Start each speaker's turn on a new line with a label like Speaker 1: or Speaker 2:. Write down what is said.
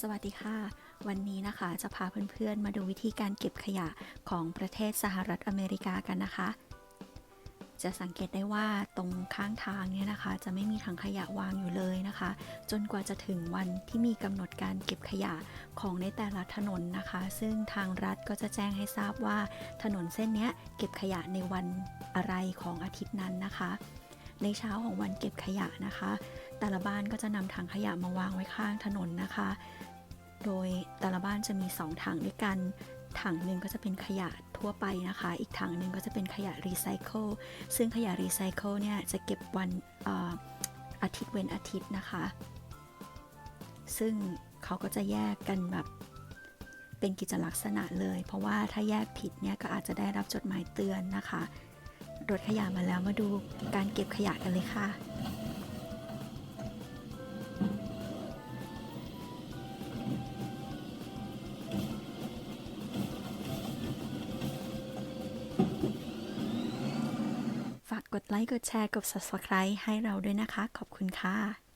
Speaker 1: สวัสดีค่ะ วันนี้นะคะจะพาเพื่อนๆ มาดูวิธีการเก็บขยะของประเทศสหรัฐอเมริกากันนะคะ จะสังเกตได้ว่าตรงข้างทางเนี่ยนะคะ จะไม่มีถังขยะวางอยู่เลยนะคะ จนกว่าจะถึงวันที่มีกำหนดการเก็บขยะของในแต่ละถนนนะคะ ซึ่งทางรัฐก็จะแจ้งให้ทราบว่าถนนเส้นนี้เก็บขยะในวันอะไรของอาทิตย์นั้นนะคะ ในเช้าของวันเก็บขยะนะคะ แต่ละบ้านก็จะนำถังขยะมาวางไว้ข้างถนนนะคะ โดยแต่ละบ้านจะมี 2 ถังด้วยกัน ถังหนึ่งก็จะเป็นขยะทั่วไปนะคะ อีกถังหนึ่งก็จะเป็นขยะรีไซเคิล ซึ่งขยะรีไซเคิลเนี่ยจะเก็บวันอ่ออาทิตย์เว้นอาทิตย์นะคะ ซึ่งเขาก็จะแยกกันแบบเป็นกิจลักษณะเลย เพราะว่าถ้าแยกผิดเนี่ยก็อาจจะได้รับจดหมายเตือนนะคะ รถขยะมาแล้วมาดูการเก็บขยะกันเลยค่ะ ฝากกดไลค์ กดแชร์ กด subscribe ให้เราด้วยนะคะ ขอบคุณค่ะ